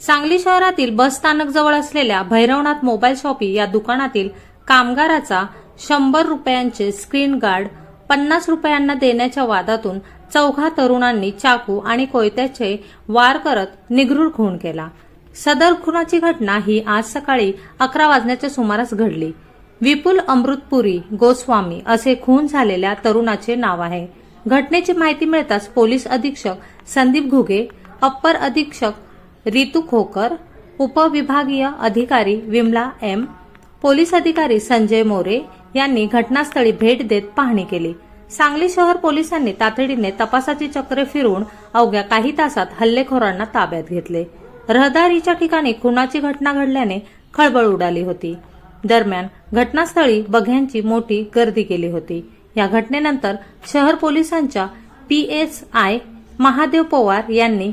सांगली शहरातील बस स्थानक जवळ असलेल्या भैरवनाथ मोबाईल शॉपी या दुकानातील कामगाराचा शंभर रुपयांचे स्क्रीन गार्ड पन्नास रुपयांना देण्याच्या वादातून चौघा तरुणांनी चाकू आणि कोयत्याचे वार करत निगरूर खून केला. सदर खुनाची घटना ही आज सकाळी अकरा वाजण्याच्या सुमारास घडली. विपुल अमृतपुरी गोस्वामी असे खून झालेल्या तरुणाचे नाव आहे. घटनेची माहिती मिळताच पोलीस अधीक्षक संदीप घुगे अप्पर अधीक्षक रितू खोकर उपविभागीय अधिकारी विमला एम पोलीस अधिकारी संजय मोरे यांनी घटनास्थळी भेट देत पाहणी केली. सांगली शहर पोलिसांनी तातडीने तपासाची चक्रे फिरून अवघ्या काही तासात हल्लेखोरांना ताब्यात घेतले. रहदारीच्या ठिकाणी खुनाची घटना घडल्याने खळबळ उडाली होती. दरम्यान घटनास्थळी बघ्यांची मोठी गर्दी केली होती. या घटनेनंतर शहर पोलिसांच्या पीएसआय महादेव पवार यांनी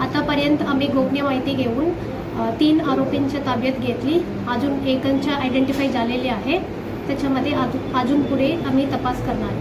आतापर्यंत आम्ही गोपनीय माहिती घेऊन तीन आरोपींच्या ताब्यात घेतली. अजून एकांच्या आयडेंटिफाय झालेले आहे. त्याच्यामध्ये अजून पुढे आम्ही तपास करणार